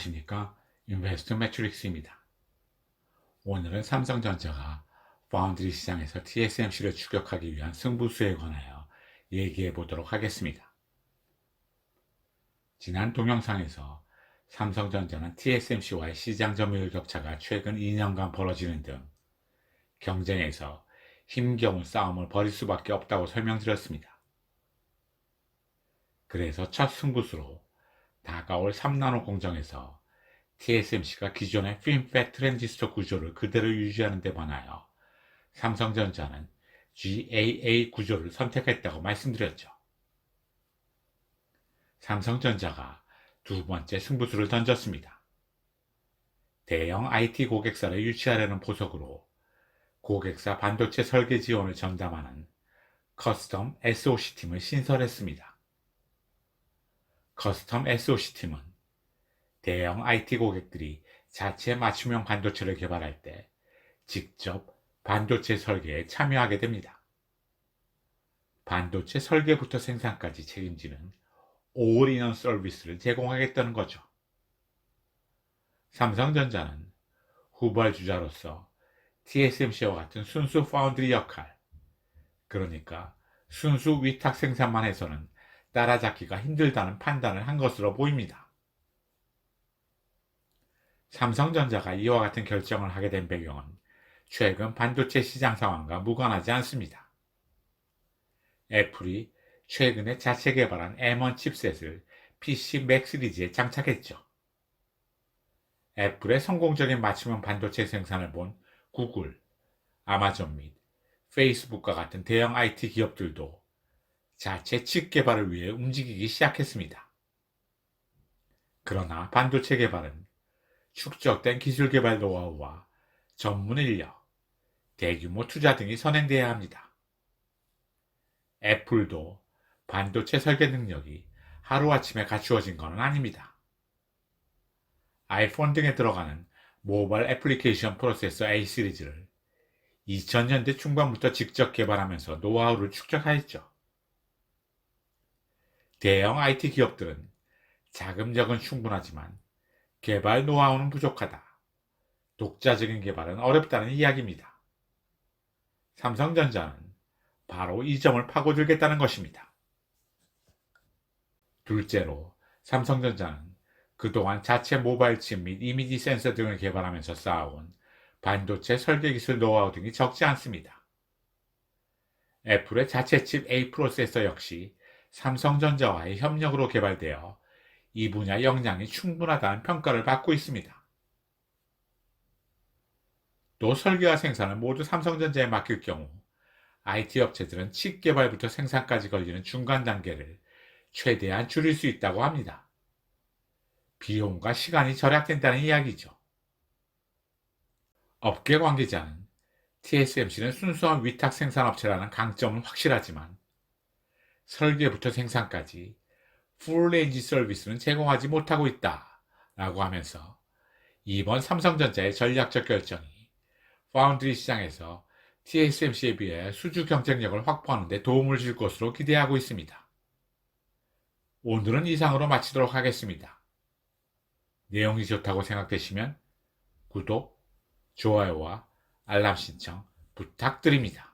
안녕하십니까 인베스트 매트릭스입니다. 오늘은 삼성전자가 파운드리 시장에서 TSMC를 추격하기 위한 승부수에 관하여 얘기해 보도록 하겠습니다. 지난 동영상에서 삼성전자는 TSMC와의 시장 점유율 격차가 최근 2년간 벌어지는 등 경쟁에서 힘겨운 싸움을 벌일 수밖에 없다고 설명드렸습니다. 그래서 첫 승부수로 다가올 3나노 공정에서 TSMC가 기존의 핀팻 트랜지스터 구조를 그대로 유지하는 데 관하여 삼성전자는 GAA 구조를 선택했다고 말씀드렸죠. 삼성전자가 두 번째 승부수를 던졌습니다. 대형 IT 고객사를 유치하려는 포석으로 고객사 반도체 설계 지원을 전담하는 커스텀 SOC 팀을 신설했습니다. 커스텀 SOC팀은 대형 IT 고객들이 자체 맞춤형 반도체를 개발할 때 직접 반도체 설계에 참여하게 됩니다. 반도체 설계부터 생산까지 책임지는 올인원 서비스를 제공하겠다는 거죠. 삼성전자는 후발주자로서 TSMC와 같은 순수 파운드리 역할, 그러니까 순수 위탁 생산만 해서는 따라잡기가 힘들다는 판단을 한 것으로 보입니다. 삼성전자가 이와 같은 결정을 하게 된 배경은 최근 반도체 시장 상황과 무관하지 않습니다. 애플이 최근에 자체 개발한 M1 칩셋을 PC 맥 시리즈에 장착했죠. 애플의 성공적인 맞춤형 반도체 생산을 본 구글, 아마존 및 페이스북과 같은 대형 IT 기업들도 자체 칩 개발을 위해 움직이기 시작했습니다. 그러나 반도체 개발은 축적된 기술 개발 노하우와 전문 인력, 대규모 투자 등이 선행돼야 합니다. 애플도 반도체 설계 능력이 하루아침에 갖추어진 것은 아닙니다. 아이폰 등에 들어가는 모바일 애플리케이션 프로세서 A 시리즈를 2000년대 중반부터 직접 개발하면서 노하우를 축적하였죠. 대형 IT 기업들은 자금력은 충분하지만 개발 노하우는 부족하다. 독자적인 개발은 어렵다는 이야기입니다. 삼성전자는 바로 이 점을 파고들겠다는 것입니다. 둘째로 삼성전자는 그동안 자체 모바일 칩 및 이미지 센서 등을 개발하면서 쌓아온 반도체 설계 기술 노하우 등이 적지 않습니다. 애플의 자체 칩 A 프로세서 역시 삼성전자와의 협력으로 개발되어 이 분야 역량이 충분하다는 평가를 받고 있습니다. 또 설계와 생산을 모두 삼성전자에 맡길 경우 IT 업체들은 칩 개발부터 생산까지 걸리는 중간 단계를 최대한 줄일 수 있다고 합니다. 비용과 시간이 절약된다는 이야기죠. 업계 관계자는 TSMC는 순수한 위탁 생산업체라는 강점은 확실하지만 설계부터 생산까지 풀레인지 서비스는 제공하지 못하고 있다 라고 하면서 이번 삼성전자의 전략적 결정이 파운드리 시장에서 TSMC에 비해 수주 경쟁력을 확보하는 데 도움을 줄 것으로 기대하고 있습니다. 오늘은 이상으로 마치도록 하겠습니다. 내용이 좋다고 생각되시면 구독, 좋아요와 알람 신청 부탁드립니다.